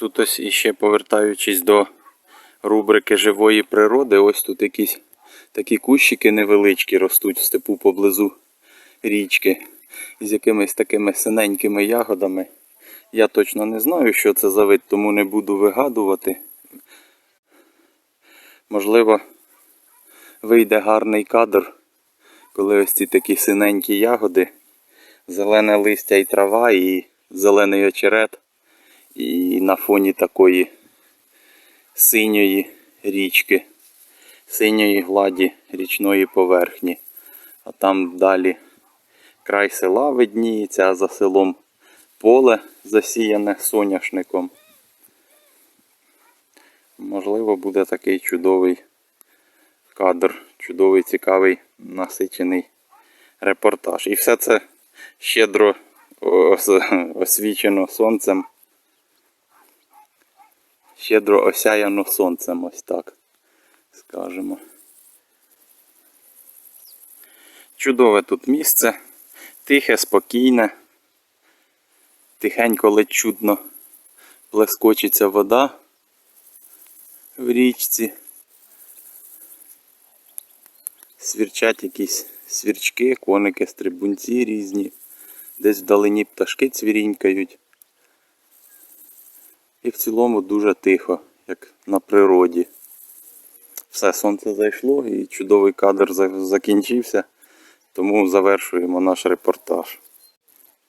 Тут ось іще повертаючись до рубрики живої природи, ось тут якісь такі кущики невеличкі ростуть в степу поблизу річки з якимись такими синенькими ягодами. Я точно не знаю, що це за вид, тому не буду вигадувати. Можливо, вийде гарний кадр, коли ось ці такі синенькі ягоди, зелене листя і трава, і зелений очерет, і на фоні такої синьої річки, синьої гладі річної поверхні. А там далі край села видніється, а за селом поле засіяне соняшником. Можливо, буде такий чудовий кадр, чудовий, цікавий, насичений репортаж. І все це щедро освічено сонцем. Щедро осяяно сонцем, ось так скажемо. Чудове тут місце, тихе, спокійне, тихенько ледь чудно плескочиться вода в річці. Свірчать якісь свірчки, коники, стрибунці різні. Десь вдалині пташки цвірінькають. І в цілому дуже тихо, як на природі. Все, сонце зайшло і чудовий кадр закінчився. Тому завершуємо наш репортаж.